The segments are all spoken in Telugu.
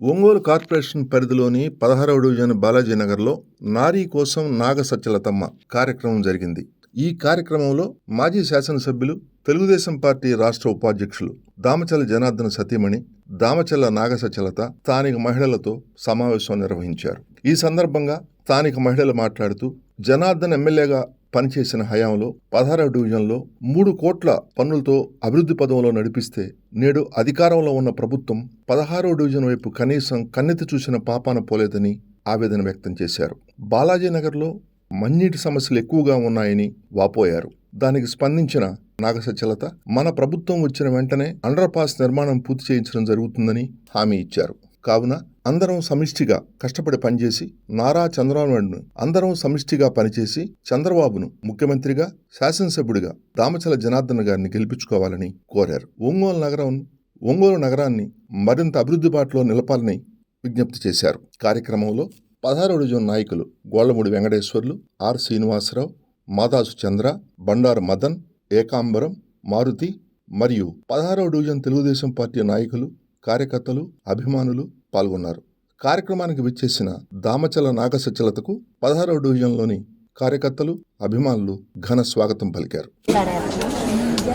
ఒంగోలు కార్పొరేషన్ పరిధిలోని పదహారవ డివిజన్ బాలాజీ నగర్లో నారీ కోసం నాగ సత్యలతమ్మ కార్యక్రమం జరిగింది. ఈ కార్యక్రమంలో మాజీ శాసనసభ్యులు తెలుగుదేశం పార్టీ రాష్ట్ర ఉపాధ్యక్షులు దామచల జనార్దన సతీమణి దామచల్ల నాగ సత్యలత స్థానిక మహిళలతో సమావేశం నిర్వహించారు. ఈ సందర్భంగా స్థానిక మహిళలు మాట్లాడుతూ జనార్దన్ ఎమ్మెల్యేగా పనిచేసిన హయాంలో పదహారవ డివిజన్లో మూడు కోట్ల పన్నులతో అభివృద్ధి పదంలో నడిపిస్తే నేడు అధికారంలో ఉన్న ప్రభుత్వం పదహారవ డివిజన్ వైపు కనీసం కన్నెత్తి చూసిన పాపాన పోలేదని ఆవేదన వ్యక్తం చేశారు. బాలాజీనగర్లో మన్నీటి సమస్యలు ఎక్కువగా ఉన్నాయని వాపోయారు. దానికి స్పందించిన నాగసచలత మన ప్రభుత్వం వచ్చిన వెంటనే అండర్ పాస్ నిర్మాణం పూర్తి చేయించడం జరుగుతుందని హామీ ఇచ్చారు. కావున అందరం సమిష్టిగా కష్టపడి పనిచేసి నారా చంద్రబాబు అందరం సమిష్టిగా పనిచేసి చంద్రబాబును ముఖ్యమంత్రిగా శాసనసభ్యుడిగా దామచల జనార్దన్ గారిని గెలిపించుకోవాలని కోరారు. ఒంగోలు నగరం ఒంగోలు నగరాన్ని మరింత అభివృద్ధి బాటలో నిలపాలని విజ్ఞప్తి చేశారు. కార్యక్రమంలో పదహారు డివిజన్ నాయకులు గోళ్ళమూడి వెంకటేశ్వర్లు ఆర్ శ్రీనివాసరావు మాదాసు చంద్ర బండారు మదన్ ఏకాంబరం మారుతి మరియు పదహారవ డివిజన్ తెలుగుదేశం పార్టీ నాయకులు కార్యకర్తలు అభిమానులు పాల్గొన్నారు. కార్యక్రమానికి విచ్చేసిన దామచల నాగసచ్చలతకు పదహారవ డివిజన్లోని కార్యకర్తలు అభిమానులు ఘన స్వాగతం పలికారు.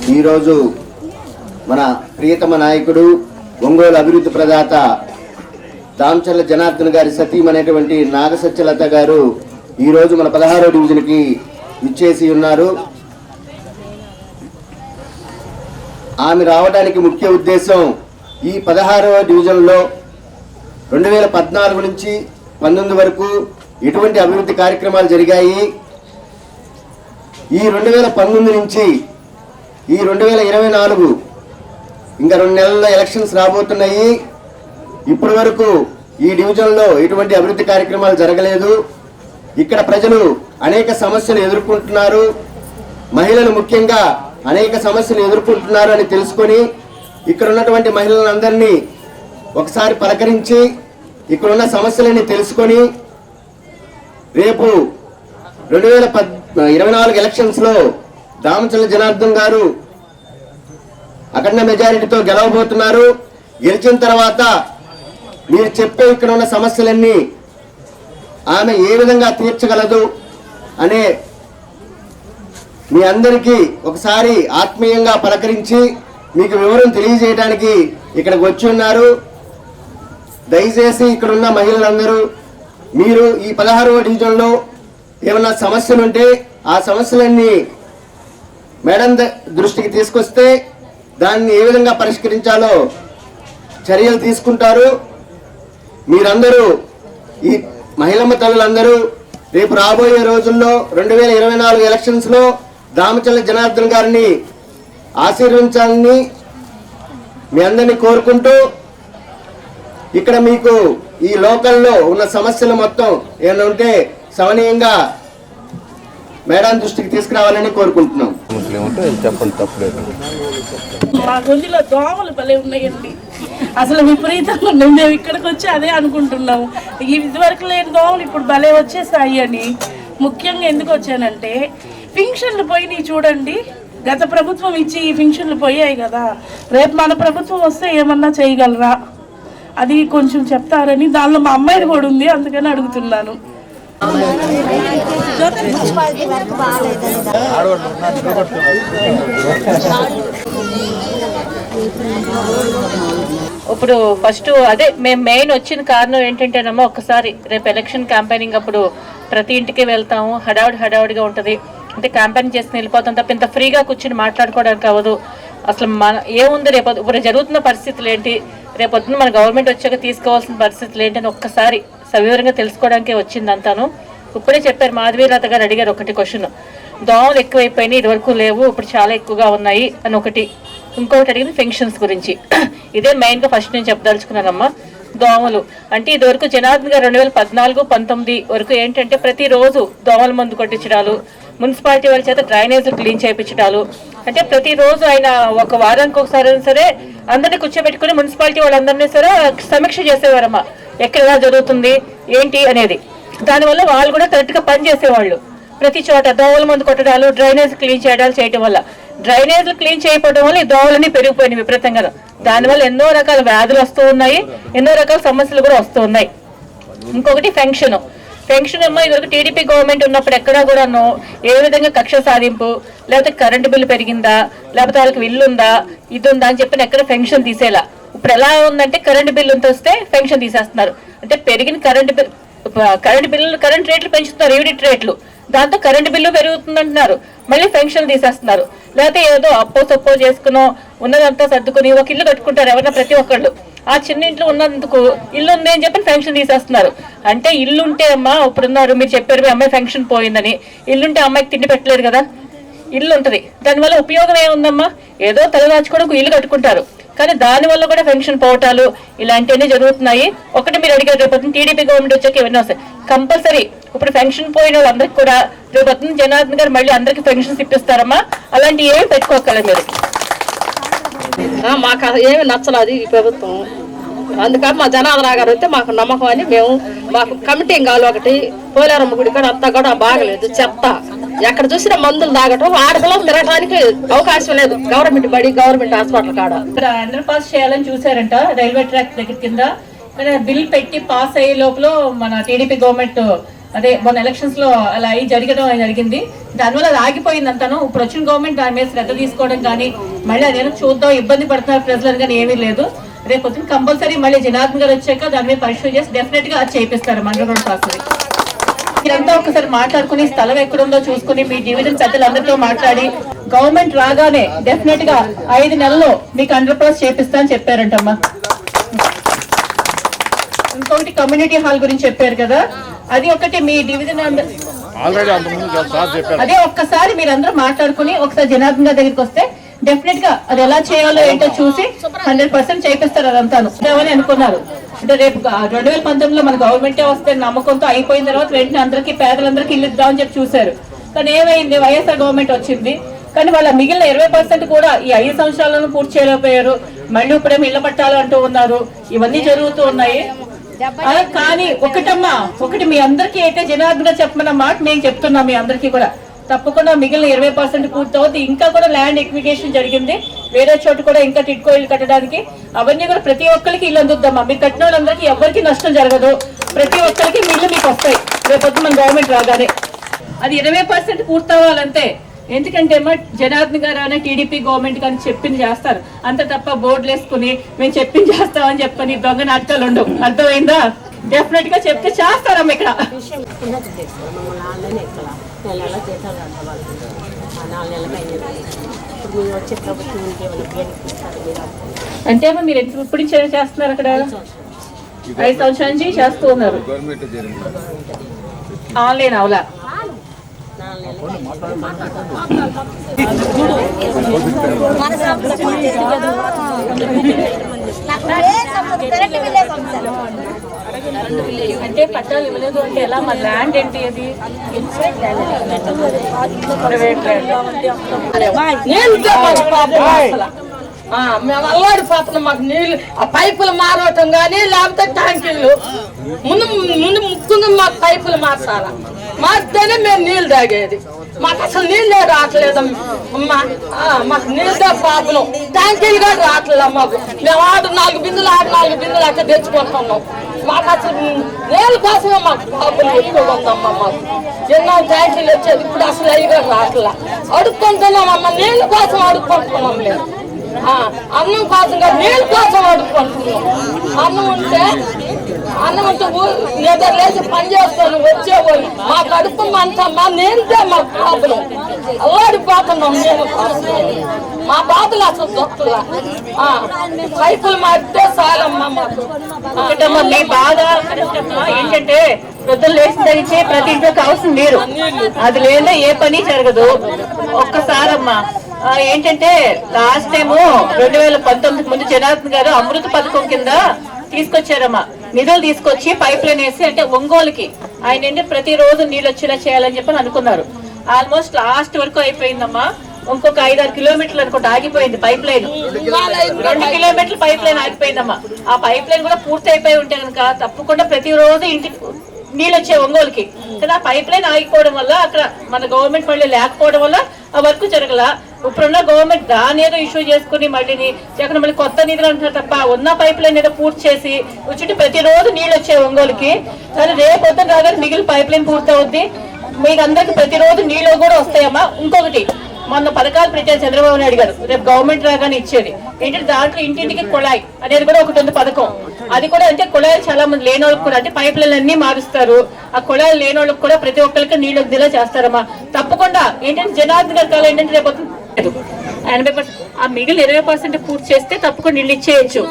ఈరోజు మన ప్రియతమ నాయకుడు ఒంగోలు అభివృద్ధి ప్రదాత దామచర్ల జనార్దన్ గారి సతీం అనేటువంటి నాగసత్యలత గారు ఈరోజు మన పదహారో డివిజన్కి ఇచ్చేసి ఉన్నారు. ఆమె రావడానికి ముఖ్య ఉద్దేశం ఈ పదహారవ డివిజన్లో రెండు వేల పద్నాలుగు నుంచి పంతొమ్మిది వరకు ఎటువంటి అభివృద్ధి కార్యక్రమాలు జరిగాయి. ఈ రెండు వేల పంతొమ్మిది నుంచి ఈ రెండు వేల ఇరవై నాలుగు ఇంకా రెండు నెలల్లో ఎలక్షన్స్ రాబోతున్నాయి. ఇప్పటి వరకు ఈ డివిజన్లో ఎటువంటి అభివృద్ధి కార్యక్రమాలు జరగలేదు. ఇక్కడ ప్రజలు అనేక సమస్యలు ఎదుర్కొంటున్నారు. మహిళలు ముఖ్యంగా అనేక సమస్యలు ఎదుర్కొంటున్నారు అని తెలుసుకొని ఇక్కడ ఉన్నటువంటి మహిళలందరినీ ఒకసారి పలకరించి ఇక్కడున్న సమస్యలని తెలుసుకొని రేపు రెండు వేల పద్ ఇరవై నాలుగు ఎలక్షన్స్లో దామచల జనార్దన్ గారు అఖండ మెజారిటీతో గెలవబోతున్నారు. గెలిచిన తర్వాత మీరు చెప్పే ఇక్కడ ఉన్న సమస్యలన్నీ ఆమె ఏ విధంగా తీర్చగలదు అనే మీ అందరికీ ఒకసారి ఆత్మీయంగా పలకరించి మీకు వివరం తెలియజేయడానికి ఇక్కడికి వచ్చి ఉన్నారు. దయచేసి ఇక్కడ ఉన్న మహిళలందరూ మీరు ఈ పదహారవ డివిజన్లో ఏమన్నా సమస్యలు ఉంటే ఆ సమస్యలన్నీ మేడం దృష్టికి తీసుకొస్తే దాన్ని ఏ విధంగా పరిష్కరించాలో చర్యలు తీసుకుంటారు. మీరందరూ ఈ మహిళమ్మ తల్లులందరూ రేపు రాబోయే రోజుల్లో రెండు వేల ఇరవై నాలుగు ఎలక్షన్స్లో దామచల్ల జనార్దన్ గారిని ఆశీర్వించాలని మీ అందరినీ కోరుకుంటూ ఇక్కడ మీకు ఈ లోకల్లో ఉన్న సమస్యలు మొత్తం ఏమైనా ఉంటే సమనీయంగా మేడం దృష్టికి తీసుకురావాలని కోరుకుంటున్నాం. చెప్పండి తప్పలేదు. మా గొంతులో దోమలు భలే ఉన్నాయండి. అసలు విపరీతంగా ఉన్నాయి. మేము ఇక్కడికి వచ్చి అదే అనుకుంటున్నాము. ఇదివరకు లేని దోమలు ఇప్పుడు భలే వచ్చేసాయి అని ముఖ్యంగా ఎందుకు వచ్చానంటే పింఛన్లు పోయినాయి చూడండి. గత ప్రభుత్వం ఇచ్చి ఈ పింఛన్లు పోయాయి కదా. రేపు మన ప్రభుత్వం వస్తే ఏమన్నా చేయగలరా? అది కొంచెం చెప్తారని దానిలో మా అమ్మాయిది కూడా ఉంది అందుకని అడుగుతున్నాను. ఇప్పుడు ఫస్ట్ అదే మేము మెయిన్ వచ్చిన కారణం ఏంటంటేనమ్మా ఒకసారి రేపు ఎలక్షన్ క్యాంపెయినింగ్ అప్పుడు ప్రతి ఇంటికి వెళ్తాము హడావుడి హడావుడిగా ఉంటుంది. అంటే క్యాంపెయిన్ చేసి వెళ్ళిపోతాం తప్ప ఇంత ఫ్రీగా కూర్చుని మాట్లాడుకోవడానికి అవ్వదు. అసలు మన ఏముంది రేపు ఇప్పుడు జరుగుతున్న పరిస్థితులు ఏంటి? రేపొద్దున మన గవర్నమెంట్ వచ్చాక తీసుకోవాల్సిన పరిస్థితులు ఏంటని ఒక్కసారి సవివరంగా తెలుసుకోవడానికే వచ్చింది అంతాను ఇప్పుడే చెప్పారు మాధవీలత గారు అడిగారు ఒకటి క్వశ్చన్. దోమలు ఎక్కువైపోయినాయి ఇదివరకు లేవు ఇప్పుడు చాలా ఎక్కువగా ఉన్నాయి అని ఒకటి. ఇంకొకటి అడిగింది ఫెన్షన్స్ గురించి. ఇదే మెయిన్గా ఫస్ట్ నేను చెప్పదలుచుకున్నానమ్మా. దోమలు. అంటే ఇదివరకు జనార్దన్ గారు రెండు వేల పద్నాలుగు పంతొమ్మిది వరకు ఏంటంటే ప్రతిరోజు దోమల మందు కొట్టించడాలు మున్సిపాలిటీ వాళ్ళ చేత డ్రైనేజ్ క్లీన్ చేయించడాలు అంటే ప్రతిరోజు ఆయన ఒక వారానికి ఒకసారి సరే అందరినీ కూర్చోబెట్టుకుని మున్సిపాలిటీ వాళ్ళందరినీ సరే సమీక్ష చేసేవారమ్మా. ఎక్కడ ఎలా జరుగుతుంది ఏంటి అనేది. దానివల్ల వాళ్ళు కూడా కరెక్ట్గా పని చేసేవాళ్ళు. ప్రతి చోట దోవల మందు కొట్టడాలు డ్రైనేజ్ క్లీన్ చేయడాలు చేయడం వల్ల. డ్రైనేజ్లు క్లీన్ చేయకపోవడం వల్ల ఈ దోవలని పెరిగిపోయినాయి విపరీతంగా దానివల్ల ఎన్నో రకాల వ్యాధులు వస్తూ ఉన్నాయి ఎన్నో రకాల సమస్యలు కూడా వస్తూ ఉన్నాయి. ఇంకొకటి ఫెంక్షన్ పెన్షన్ ఏమో ఇదివరకు టీడీపీ గవర్నమెంట్ ఉన్నప్పుడు ఎక్కడా కూడాను ఏ విధంగా కక్ష సాధింపు? లేకపోతే కరెంటు బిల్లు పెరిగిందా? లేకపోతే వాళ్ళకి ఇల్లు ఉందా ఇది ఉందా అని చెప్పిన ఎక్కడ పెన్షన్ తీసేలా. ఇప్పుడు ఎలా ఉందంటే కరెంటు బిల్లు ఎంత వస్తే పెన్షన్ తీసేస్తున్నారు. అంటే పెరిగిన current bill current bill current రేట్లు పెంచుతున్నారు యూనిట్ రేట్లు. దాంతో కరెంటు బిల్లు పెరుగుతుందంటున్నారు. మళ్ళీ పెన్షన్ తీసేస్తున్నారు. లేకపోతే ఏదో అప్పో సప్పో చేసుకునో ఉన్నదంతా సర్దుకుని ఒక ఇల్లు కట్టుకుంటారు ఎవరైనా ప్రతి ఒక్కళ్ళు. ఆ చిన్న ఇంట్లో ఉన్నందుకు ఇల్లు ఉంది అని చెప్పి ఫంక్షన్ తీసేస్తున్నారు. అంటే ఇల్లు ఉంటే అమ్మా ఇప్పుడున్నారు. మీరు చెప్పారు మీ అమ్మాయి ఫంక్షన్ పోయిందని. ఇల్లుంటే అమ్మాయికి తిండి పెట్టలేదు కదా. ఇల్లు ఉంటుంది. దానివల్ల ఉపయోగం ఏముందమ్మా? ఏదో తలదాచుకోవడానికి ఇల్లు కట్టుకుంటారు. కానీ దానివల్ల కూడా పెన్షన్ పోవటాలు ఇలాంటివన్నీ జరుగుతున్నాయి. ఒకటి మీరు అడిగారు రేపు టీడీపీ గవర్నమెంట్ వచ్చాక ఇవన్నీ వస్తాయి. కంపల్సరీ ఇప్పుడు పెన్షన్ పోయిన వాళ్ళందరికీ కూడా రేపు జనార్దన్ గారు మళ్ళీ అందరికీ పెన్షన్స్ ఇప్పిస్తారమ్మా. అలాంటి ఏమి పెట్టుకోగలరు మీరు. మాకు అది ఏమి నచ్చలేదు ఈ ప్రభుత్వం. అందుకని మా జనార్దన గారు వస్తే మాకు నమ్మకం అని మేము మాకు కమిటీ కావాలి ఒకటి. పోలేరమ్మ గుడి కూడా అంతా కూడా బాగలేదు చెత్త. ఎక్కడ చూసినా మందులు తాగటం ఆడపిల్లలు తిరగడానికి అవకాశం లేదు. గవర్నమెంట్ బడి గవర్నమెంట్ హాస్పిటల్ కాడ. ఇక్కడ పాస్ చేయాలని చూసారంట రైల్వే ట్రాక్ దగ్గర కింద. బిల్ పెట్టి పాస్ అయ్యే లోపల మన టీడీపీ గవర్నమెంట్ అదే మొన్న ఎలక్షన్స్లో అలా అయి జరగడం జరిగింది. దానివల్ల అది ఆగిపోయింది అంతాను. ఇప్పుడు వచ్చిన గవర్నమెంట్ దాని మీద శ్రద్ధ తీసుకోవడం కానీ మళ్ళీ అదేదో చూద్దాం ఇబ్బంది పడుతున్నారు ప్రజలు కానీ ఏమీ లేదు. రేపు వచ్చిన కంపల్సరీ మళ్ళీ జనార్దన్ గారు వచ్చాక దాని మీద పరిశీలన చేసి డెఫినెట్గా అది చేపిస్తారు మండల రోడ్ పాస్ మీరంతా ఒకసారి మాట్లాడుకుని స్థలం ఎక్కడుందో చూసుకుని మీ డివిజన్ పెద్దలందరితో మాట్లాడి గవర్నమెంట్ రాగానే డెఫినెట్గా ఐదు నెలల్లో మీకు అండర్ పాస్ చేపిస్తా అని చెప్పారంటమ్మా. ఇంకొకటి కమ్యూనిటీ హాల్ గురించి చెప్పారు కదా. అది ఒకటి మీ డివిజన్ అదే ఒక్కసారి మీరందరూ మాట్లాడుకుని ఒకసారి జనార్దన్ గారి దగ్గరికి వస్తే డెఫినెట్గా అది ఎలా చేయాలో ఏంటో చూసి హండ్రెడ్ పర్సెంట్ చేపిస్తారు అదంతాను. అని అనుకున్నారు. అంటే రేపు రెండు వేల పంతొమ్మిదిలో మన గవర్నమెంటే వస్తే నమ్మకంతో అయిపోయిన తర్వాత వెంటనే అందరికీ పేదలందరికీ ఇల్లు ఇద్దామని చెప్పి చూశారు. కానీ ఏమైంది? వైఎస్ఆర్ గవర్నమెంట్ వచ్చింది. కానీ వాళ్ళ మిగిలిన ఇరవై పర్సెంట్ కూడా ఈ ఐదు సంవత్సరాలను పూర్తి చేయలేకపోయారు. మళ్ళీ ఇప్పుడేమో ఇళ్ళ పట్టాలు అంటూ ఉన్నారు. ఇవన్నీ జరుగుతూ ఉన్నాయి. ఆ, కానీ ఒకటమ్మా ఒకటి మీ అందరికీ అయితే జనార్దన్ చెప్పమన్న మాట మేము చెప్తున్నాం మీ అందరికీ కూడా. తప్పకుండా మిగిలిన ఇరవై పర్సెంట్ పూర్తవుతుంది ఇంకా కూడా ల్యాండ్ ఎక్వికేషన్ జరిగింది. వేరే చోట కూడా ఇంకా టిట్కో ఇల్లు కట్టడానికి. అవన్నీ కూడా ప్రతి ఒక్కరికి ఇల్లు అందుద్దామా? మీరు కట్టిన వాళ్ళందరికీ ఎవరికి నష్టం జరగదు. ప్రతి ఒక్కరికి మీ ఇల్లు మీకు వస్తాయి. రేపొద్దు మన గవర్నమెంట్ రాగానే. అది ఇరవై పర్సెంట్ పూర్తవ్వాలంతే ఎందుకంటే ఏమో జనార్దన్ గారు అనే టీడీపీ గవర్నమెంట్ కానీ చెప్పింది చేస్తారు. అంత తప్ప బోర్డులు వేసుకుని మేము చెప్పింది చేస్తామని చెప్పని దొంగ నాటకాలు ఉండవు. అర్థమైందా? డెఫినెట్గా చెప్తే చేస్తారమ్మ ఇక్కడ? అయినా అంటే అమ్మ మీరు ఇప్పుడు నుంచి చేస్తున్నారు అక్కడ? ఐదు సంవత్సరాల నుంచి చేస్తూ ఉన్నారు. ఆన్లైన్ అవలా? అంటే పట్టాలు ఇవ్వలేదు అంటే ఎలా మా ల్యాండ్ ఏంటి అది ప్రైవేట్ ల్యాండ్ నీళ్ళు మాకు ప్రాబ్లం మాకు నీళ్ళు ఆ పైపులు మారవటం కానీ లేకపోతే ట్యాంకీలు ముందు ముందు ముక్కుంది మాకు పైపులు మార్చాలా మార్చితేనే మేము నీళ్ళు తాగేది. మాకు అసలు నీళ్ళే రావట్లేదు అమ్మా. మాకు నీళ్ళే ప్రాబ్లం. ట్యాంకీలు కూడా రావట్లేదు మాకు మేము ఆరు నాలుగు బిందులు ఆరు నాలుగు బిందులు అట్లా తెచ్చుకుంటున్నాం మాకు అసలు నీళ్ళ కోసమే మాకు ప్రాబ్లం ఎక్కువ ఉందమ్మా మాకు. ఎన్నో ట్యాంకీలు వచ్చేది. ఇప్పుడు అసలు అవి కూడా రావట్లా. అడుక్కుంటున్నాం అమ్మ. నీళ్ళ కోసం అడుక్కుంటున్నాం మేము. అన్నం కోసం కాదు నీళ్ళ కోసం అడుక్కుంటున్నాం. అన్నం ఉంటే అన్నం ఉంటే నిద్ర లేచి పని చేస్తాను వచ్చేవాళ్ళు. మా కడుపు మంట మా నీళ్ళే మా ప్రాబ్లం అల్లాడిపోతున్నాం నీళ్ళ కోసం మా బాధలు అసలు దొక్కలా సైకిల్ మారితే చాలమ్మా మాకు. ఒకటమ్మా మీ బాధ ఏంటంటే వృద్ధులు లేచిన తెరిచి ప్రతి ఇంట్లోకి అవసరం మీరు అది లేదా ఏ పని జరగదు. ఒక్కసారమ్మా. ఏంటంటే లాస్ట్ టైము రెండు వేల పంతొమ్మిది ముందు జనార్దన్ గారు అమృత పథకం కింద తీసుకొచ్చారమ్మా. నిధులు తీసుకొచ్చి పైప్ లైన్ వేసి అంటే ఒంగోలుకి ఆయన ఏంటి ప్రతిరోజు నీళ్ళు వచ్చేలా చేయాలని చెప్పని అనుకున్నారు. ఆల్మోస్ట్ లాస్ట్ వరకు అయిపోయిందమ్మా. ఇంకొక ఐదారు కిలోమీటర్లు అనుకుంటా ఆగిపోయింది పైప్ లైన్. రెండు కిలోమీటర్లు పైప్ లైన్ ఆగిపోయిందమ్మా. ఆ పైప్ లైన్ కూడా పూర్తి అయిపోయి ఉంటే కనుక తప్పకుండా ప్రతిరోజు ఇంటికి నీళ్ళు వచ్చే ఒంగోలుకి. కానీ ఆ పైప్ లైన్ ఆగిపోవడం వల్ల అక్కడ మన గవర్నమెంట్ మళ్ళీ లేకపోవడం వల్ల ఆ వర్క్ జరగల. ఇప్పుడున్న గవర్నమెంట్ దాని ఏదో ఇష్యూ చేసుకుని మళ్ళీ అక్కడ మళ్ళీ కొత్త నిధులు అంటున్నారు తప్ప ఉన్న పైప్ లైన్ ఏదో పూర్తి చేసి వచ్చి ప్రతిరోజు నీళ్ళు వచ్చాయి ఒంగోలుకి. కానీ రేపు పొద్దున రాగానే మిగిలిన పైప్ లైన్ పూర్తవుద్ది మీకు అందరికి ప్రతిరోజు నీళ్ళు కూడా వస్తాయమ్మా. ఇంకొకటి మొన్న పథకాలు పెట్టారు చంద్రబాబు నాయుడు గారు రేపు గవర్నమెంట్ రాగానే ఇచ్చేది. ఏంటంటే దాంట్లో ఇంటింటికి కుళాయి అనేది కూడా ఒకటి ఉంది పథకం. అది కూడా అంటే కుళాయిలు చాలా మంది లేని వాళ్ళకి కూడా అంటే పైప్ లైన్ అన్ని మారుస్తారు. ఆ కుళాయిలు లేని వాళ్ళకి కూడా ప్రతి ఒక్కరికి నీళ్ళు వద్దేలా చేస్తారమ్మా. తప్పకుండా ఏంటంటే జనార్దన్ గారు కాలం ఏంటంటే రేపు ఎనభై పర్సెంట్. ఆ మిగిలిన ఇరవై పర్సెంట్ పూర్తి చేస్తే తప్పకుండా నీళ్ళు ఇచ్చేయచ్చు.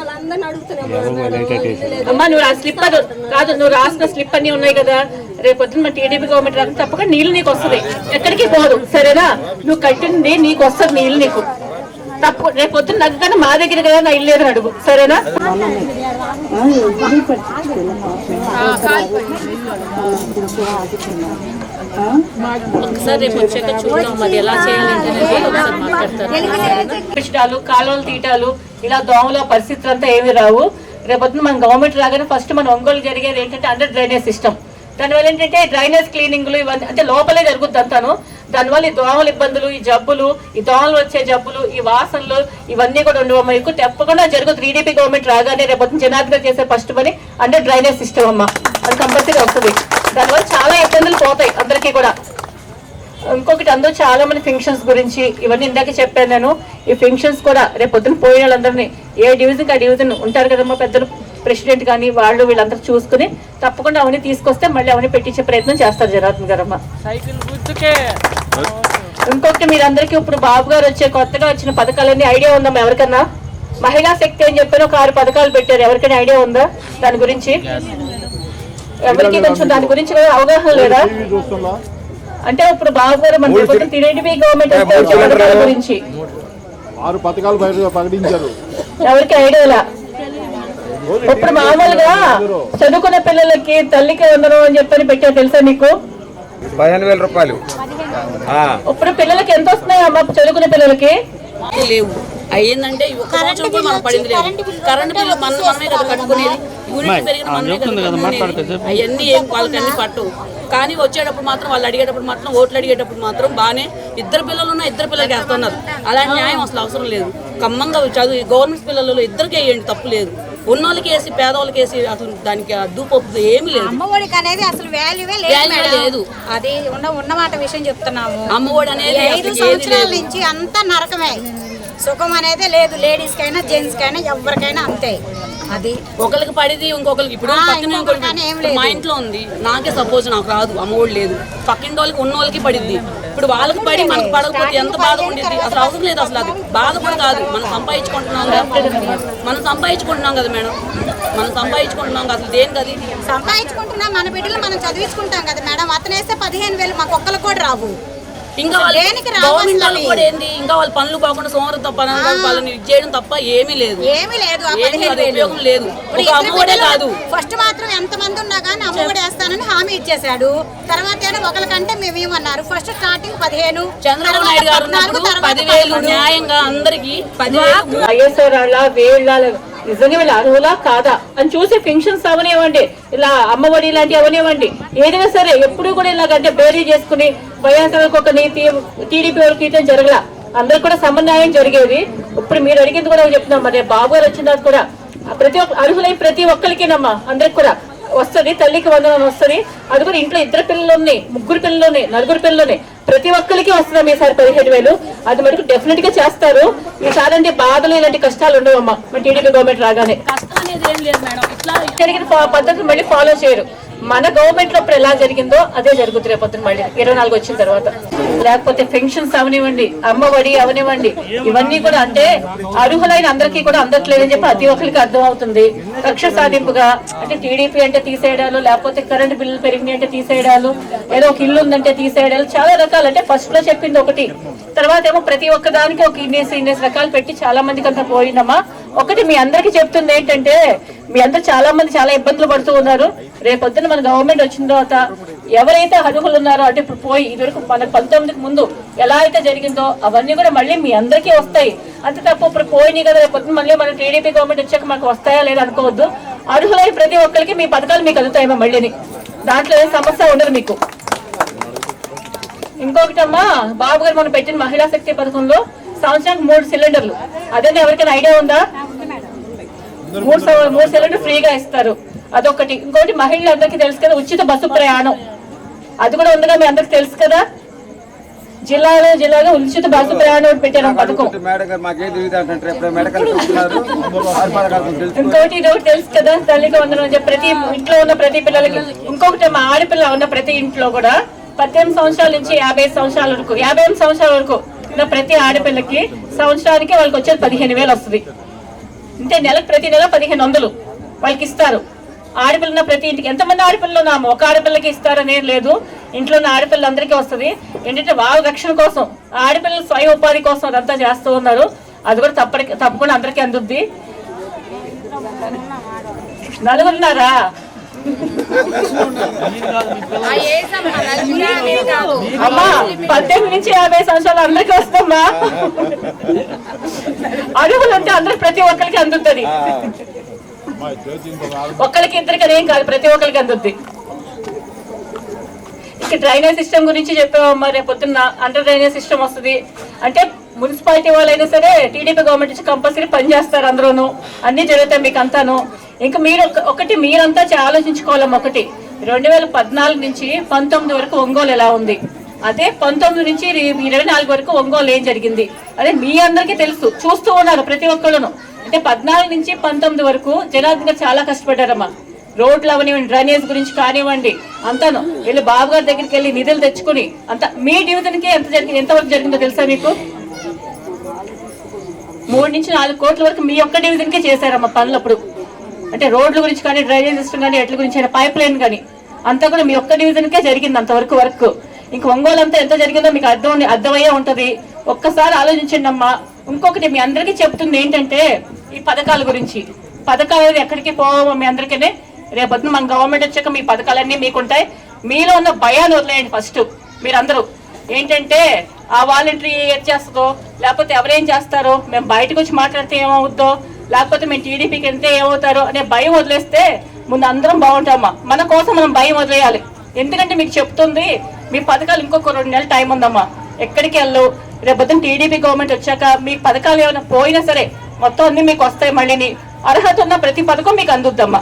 అమ్మా నువ్వు ఆ స్లిప్ అది కాదు నువ్వు రాసిన స్లిప్ అన్ని ఉన్నాయి కదా. రేపు పొద్దున్న మన టీడీపీ గవర్నమెంట్ రాక తప్పక నీళ్ళు నీకు వస్తుంది. ఎక్కడికి పోదు సరేనా? నువ్వు కట్టింది నీకు వస్తుంది నీళ్ళు నీకు. తప్పు రేపు పొద్దున్న నాకు కానీ మా దగ్గర కదా నా ఇల్లు లేదని అడుగు. సరేనా? ఒకసారి రేపు వచ్చాక చూద్దాం మరి ఎలా చేయాలంటే ఒకసారి మాట్లాడతారు. కాలువలు తీయటాలు ఇలా దోమల పరిస్థితులు అంతా ఏమి రావు. రేపొద్దున మన గవర్నమెంట్ రాగానే ఫస్ట్ మన ఒంగోలు జరిగేది ఏంటంటే అండర్ డ్రైనేజ్ సిస్టమ్ దానివల్ల ఏంటంటే డ్రైనేజ్ క్లీనింగ్లు ఇవన్నీ అంటే లోపలే జరుగుద్ది అంతాను. దానివల్ల ఈ దోమల ఇబ్బందులు ఈ జబ్బులు ఈ దోమలు వచ్చే జబ్బులు ఈ వాసనలు ఇవన్నీ కూడా ఉండవు అమ్మా. ఎక్కువ తప్పకుండా జరుగుతుంది టీడీపీ గవర్నమెంట్ రాగానే రేపొద్దున జనార్దన్ చేసే ఫస్ట్ పని అండర్ డ్రైనేజ్ సిస్టమ్ అమ్మా. అది కంపల్సరీ వస్తుంది. దానివల్ల చాలా ఇబ్బందులు పోతాయి అందరికీ కూడా. ఇంకొకటి అందరూ చాలా మంది ఫంక్షన్స్ గురించి ఇవన్నీ ఇందాక చెప్పాను నేను. ఈ ఫంక్షన్స్ కూడా రేపు పొద్దున పోయిన వాళ్ళందరినీ ఏ డివిజన్ ఆ డివిజన్ ఉంటారు కదమ్మా పెద్దలు ప్రెసిడెంట్ కానీ వాళ్ళు వీళ్ళందరూ చూసుకుని తప్పకుండా అవన్నీ తీసుకొస్తే మళ్ళీ అవన్నీ పెట్టించే ప్రయత్నం చేస్తారు జనార్దన్ గారమ్మ ఇంకొకటి మీరందరికీ ఇప్పుడు బాబు గారు వచ్చే కొత్తగా వచ్చిన పథకాలన్నీ ఐడియా ఉందమ్మా ఎవరికన్నా? మహిళా శక్తి అని చెప్పిన ఒక ఆరు పథకాలు పెట్టారు. ఎవరికైనా ఐడియా ఉందా? దాని గురించి? ఎవరికి కొంచెం దాని గురించి అవగాహన లేదా? అంటే ఇప్పుడు బాబు మన టీడీపీ గవర్నమెంట్ గురించి. ఆరు పథకాలు బయట ప్రకటించారు. ఎవరికి ఐడియా. ఇప్పుడు మామూలుగా చదువుకున్న పిల్లలకి తల్లికి వందనం అని చెప్పని పెట్టారు తెలుసా నీకు పదిహేను వేల రూపాయలు. ఆ. ఇప్పుడు పిల్లలకి ఎంత వస్తున్నాయి అమ్మ చదువుకునే పిల్లలకి? లేవు. అయ్యిందంటే ఒక్క సంవత్సరం కూడా మనకు పడింది లేదు. కరెంట్ బిల్లు మన మనమే కదా కట్టుకునేది. యూనిట్ పెరిగిన మనమే కదా కట్టుకునేది. అవన్నీ ఏం వాళ్ళకి అన్ని పట్టవు కానీ వచ్చేటప్పుడు మాత్రం వాళ్ళు అడిగేటప్పుడు మాత్రం ఓట్లు అడిగేటప్పుడు మాత్రం బాగానే ఇద్దరు పిల్లలు ఉన్న ఇద్దరు పిల్లలకి వేస్తున్నారు. అలాంటి న్యాయం అసలు అవసరం లేదు. ఖమ్మంగా చదువు గవర్నమెంట్ పిల్లలలో ఇద్దరికి వేయండి తప్పు లేదు. ఉన్నోళ్ళకి వేసి పేదవాళ్ళకి వేసి అసలు దానికి అడ్డుపప్పు ఏమీ లేదు. అమ్మఒడికి అనేది అసలు వాల్యూవే లేదు లేదు. అది ఉన్న ఉన్నమాట విషయం చెప్తున్నాము. అమ్మఒడి అనేది ఐదు సంవత్సరాల. నుంచి అంతా నరకమే. సుఖం అనేది లేదు లేడీస్ కైనా జెంట్స్ కైనా ఎవరికైనా అంతే. అది ఒకరికి పడిది ఇంకొకరికి ఇప్పుడు పక్కన ఇంకొకరికి. మా ఇంట్లో ఉంది. నాకే సపోజ్ నాకు రాదు అమ్మఒడి లేదు. పక్కింటి వాళ్ళకి ఉన్న వాళ్ళకి పడిద్ది. ఇప్పుడు వాళ్ళకి పడి మనకు పడకపోతే ఎంత బాధ ఉండిద్ది? అసలు అవసరం లేదు అసలు అది. బాధ కూడా కాదు. మనం సంపాదించుకుంటున్నాం కదా. మనం సంపాదించుకుంటున్నాం కదా మేడం. మనం సంపాదించుకుంటున్నాం కదా అసలు దేనికి అది? సంపాదించుకుంటున్నా మన బిడ్డలు మనం చదివించుకుంటాం కదా మేడం. అతను వేస్తే పదిహేను వేలు మాకు ఒక్కరికి కూడా రావు. ఇంకా వాళ్ళు కూడా ఏంది? ఇంకా వాళ్ళ పనులు కాకుండా సోమరం తప్ప వాళ్ళని ఇది చేయడం తప్ప ఏమీ లేదు. ఏమీ లేదు ఆ ఏమీ పదిహేను అది వేలు. ఉపయోగం లేదు. ఇప్పుడు ఒక ఇద్దరు అమ్మఒడే కాదు. ఫస్ట్ మాత్రం ఎంత మంది ఉన్నా కానీ అమ్మఒడి వేస్తానని హామీ ఇచ్చేశాడు. తర్వాత ఏమో ఒకరికంటే మేము ఏమన్నారు ఫస్ట్ స్టార్టింగ్ పదిహేను చంద్రబాబు నాయుడు గారు ఉన్నప్పుడు పదివేలు న్యాయంగా అందరికి పదివేలు. వైఎస్ఆర్ వాళ్ళ వేళ్ళ నిజంగా వీళ్ళు అర్హులా కాదా? అని చూసి పెన్షన్స్ అవనివ్వండి. ఇలా అమ్మఒడి ఇలాంటివి అవనివ్వండి. ఏదైనా సరే ఎప్పుడు కూడా ఇలాగంటే బేరీ చేసుకుని వైఎస్ఆర్కి ఒక నీతి టీడీపీ వాళ్ళకి నీతి జరగల. అందరికి కూడా సమన్వయం జరిగేది. ఇప్పుడు మీరు అడిగింది కూడా చెప్తున్నాం. మరి బాబు గారు వచ్చిన తర్వాత కూడా ప్రతి ఒక్క అర్హులై ప్రతి ఒక్కరికినమ్మా. అందరికి కూడా వస్తుంది తల్లికి వందనం వస్తుంది. అది కూడా ఇంట్లో ఇద్దరు పిల్లలు ఉన్నాయి ముగ్గురు పిల్లలు ఉన్నాయి నలుగురు పిల్లలు ఉన్నాయి ప్రతి ఒక్కరికి వస్తున్నాం ఈసారి పదిహేడు వేలు. అది మటుకు డెఫినెట్గా చేస్తారు. ఈసారి అంటే బాధలు ఇలాంటి కష్టాలు ఉండవమ్మా. మన టీడీపీ గవర్నమెంట్ రాగానే. కష్టం అనేది ఏం లేదు మేడం. ఇట్లా జరిగిన పద్ధతులు మళ్ళీ ఫాలో చేయరు. మన గవర్నమెంట్లో ఇప్పుడు ఎలా జరిగిందో అదే జరుగుతుంది రేపొద్దున మళ్ళీ. ఇరవై నాలుగు వచ్చిన తర్వాత. లేకపోతే పెన్షన్స్ అవనివ్వండి అమ్మఒడి అవనివ్వండి ఇవన్నీ కూడా అంటే అర్హులైన అందరికీ కూడా అందట్లేదని చెప్పి ప్రతి ఒక్కరికి అర్థం అవుతుంది కక్ష సాధింపుగా అంటే టీడీపీ అంటే తీసేయడాలు లేకపోతే కరెంట్ బిల్లులు పెరిగినాయి అంటే తీసేయడాలు ఏదో ఒక ఇల్లు ఉందంటే తీసేయడాలు చాలా రకాలు. అంటే ఫస్ట్లో చెప్పింది ఒకటి. తర్వాత ఏమో ప్రతి ఒక్క దానికి ఒక ఇన్నేసి ఇన్నేసి రకాలు పెట్టి చాలా మందికి అంతా పోయిందమ్మా. ఒకటి మీ అందరికి చెప్తుంది ఏంటంటే మీ అందరు చాలా మంది చాలా ఇబ్బందులు పడుతూ ఉన్నారు. రేపొద్దున మన గవర్నమెంట్ వచ్చిన తర్వాత ఎవరైతే అర్హులు ఉన్నారో అంటే ఇప్పుడు పోయి ఇదివరకు మనకు పంతొమ్మిదికి ముందు ఎలా అయితే జరిగిందో అవన్నీ కూడా మళ్ళీ మీ అందరికీ వస్తాయి. అంతే తప్ప ఇప్పుడు పోయినాయి కదా రేపొద్దున మళ్ళీ మన టీడీపీ గవర్నమెంట్ వచ్చాక మనకు వస్తాయా లేదా అనుకోవద్దు. అర్హులైన ప్రతి ఒక్కరికి మీ పథకాలు మీకు అందుతాయేమో మళ్ళీని దాంట్లో ఏం సమస్య ఉండదు మీకు. ఇంకొకటి అమ్మా బాబు గారు మనం పెట్టిన మహిళా శక్తి పథకంలో సంవత్సరానికి మూడు సిలిండర్లు. అదే ఎవరికైనా ఐడియా ఉందా? మూడు మూడు సిలిండర్ ఫ్రీగా ఇస్తారు. అదొకటి. ఇంకోటి మహిళలందరికీ తెలుసు కదా ఉచిత బస్సు ప్రయాణం. అది కూడా ఉందిగా మీ అందరికి తెలుసు కదా? జిల్లాలో జిల్లాలో ఉచిత బస్సు ప్రయాణం పెట్టారు పథకం. ఇంకోటి ఇది ఒకటి తెలుసు కదా? తల్లికి వందనం ప్రతి ఇంట్లో ఉన్న ప్రతి పిల్లలకి. ఇంకొకటి మా ఆడపిల్ల ఉన్న ప్రతి ఇంట్లో కూడా పద్దెనిమిది సంవత్సరాల నుంచి యాభై ఐదు సంవత్సరాల వరకు యాభై ఎనిమిది సంవత్సరాల వరకు ఉన్న ప్రతి ఆడపిల్లకి సంవత్సరానికి వాళ్ళకి వచ్చేది పదిహేను వేలు వస్తుంది. అంటే నెలకు ప్రతి నెల పదిహేను వందలు వాళ్ళకి ఇస్తారు. ఆడపిల్ల ఉన్న ప్రతి ఇంటికి ఎంతమంది ఆడపిల్లలు ఉన్నాము ఒక ఆడపిల్లకి ఇస్తారనేది లేదు. ఇంట్లో ఉన్న ఆడపిల్లలందరికీ వస్తుంది. ఏంటంటే వాళ్ళ రక్షణ కోసం ఆడపిల్లల స్వయం ఉపాధి కోసం అదంతా చేస్తూ ఉన్నారు. అది కూడా తప్పటి తప్పకుండా అందరికీ అందుద్ది. నలుగురున్నారా? అమ్మా పద్దెనిమిది నుంచి యాభై సంవత్సరాలు అందరికీ వస్తుందమ్మా. అడుగులు ఉంటే అందరికి ప్రతి ఒక్కరికి అందుతుంది ఒక్కరికి ఇద్దరికి అదేం కాదు ప్రతి ఒక్కరికి అందుద్ది. ఇక డ్రైనేజ్ సిస్టమ్ గురించి చెప్పామమ్మా రేపు పొద్దున్న అండర్ డ్రైనేజ్ సిస్టమ్ వస్తుంది. అంటే మున్సిపాలిటీ వాళ్ళైనా సరే టీడీపీ గవర్నమెంట్ నుంచి కంపల్సరీ పనిచేస్తారు అందరూను అన్నీ జరుగుతాయి మీకు అంతాను. ఇంకా మీరు ఒకటి మీరంతా చా- ఆలోచించుకోవాలమ్మా ఒకటి. రెండు వేల పద్నాలుగు నుంచి పంతొమ్మిది వరకు ఒంగోలు ఎలా ఉంది? అదే పంతొమ్మిది నుంచి ఇరవై నాలుగు వరకు ఒంగోలు ఏం జరిగింది? అదే మీ అందరికీ తెలుసు. చూస్తూ ఉన్నారు ప్రతి ఒక్కళ్ళను. అంటే పద్నాలుగు నుంచి పంతొమ్మిది వరకు జనార్దన్ చాలా కష్టపడ్డారమ్మా. రోడ్లు అవనివ్వండి డ్రైనేజ్ గురించి కానివ్వండి అంతాను. వెళ్ళి బాబు గారి దగ్గరికి వెళ్ళి నిధులు తెచ్చుకుని అంత మీ డివిజన్కి ఎంత జరిగింది ఎంతవరకు జరిగిందో తెలుసా మీకు? మూడు నుంచి నాలుగు కోట్ల వరకు మీ యొక్క డివిజన్కే చేశారమ్మా పనులు అప్పుడు. అంటే రోడ్ల గురించి కానీ డ్రైనేజ్ సిస్టమ్ కానీ ఎట్ల గురించి అయినా పైప్ లైన్ కానీ అంతా కూడా మీ యొక్క డివిజన్కే జరిగింది అంతవరకు వర్క్ ఇంక ఒంగోలు అంతా ఎంత జరిగిందో మీకు అర్థం అర్థమయ్యే ఉంటుంది. ఒక్కసారి ఆలోచించండి అమ్మా ఇంకొకటి మీ అందరికీ చెప్తుంది ఏంటంటే ఈ పథకాల గురించి. పథకాలు ఎక్కడికి పోవో మీ అందరికీ రేపొద్దున మన గవర్నమెంట్ వచ్చాక మీ పథకాలన్నీ మీకుంటాయి. మీలో ఉన్న భయాన్ని వదిలేయండి ఫస్ట్ మీరందరూ. ఏంటంటే ఆ వాలంటరీ ఏం చేస్తుందో లేకపోతే ఎవరేం చేస్తారో మేము బయటకు వచ్చి మాట్లాడితే ఏమవుద్దో లేకపోతే మేము టీడీపీకి వెళ్తే ఏమవుతారో అనే భయం వదిలేస్తే ముందు అందరం బాగుంటామా? మన కోసం మనం భయం వదిలేయాలి. ఎందుకంటే మీకు చెప్తుంది మీ పథకాలు ఇంకొక రెండు నెలలు టైం ఉందమ్మా. ఎక్కడికి వెళ్ళు? రేపొద్దున టీడీపీ గవర్నమెంట్ వచ్చాక మీ పథకాలు ఏమైనా పోయినా సరే మొత్తం అన్ని మీకు వస్తాయి మళ్ళీని అర్హత ఉన్న ప్రతి పథకం మీకు అందుద్దమ్మా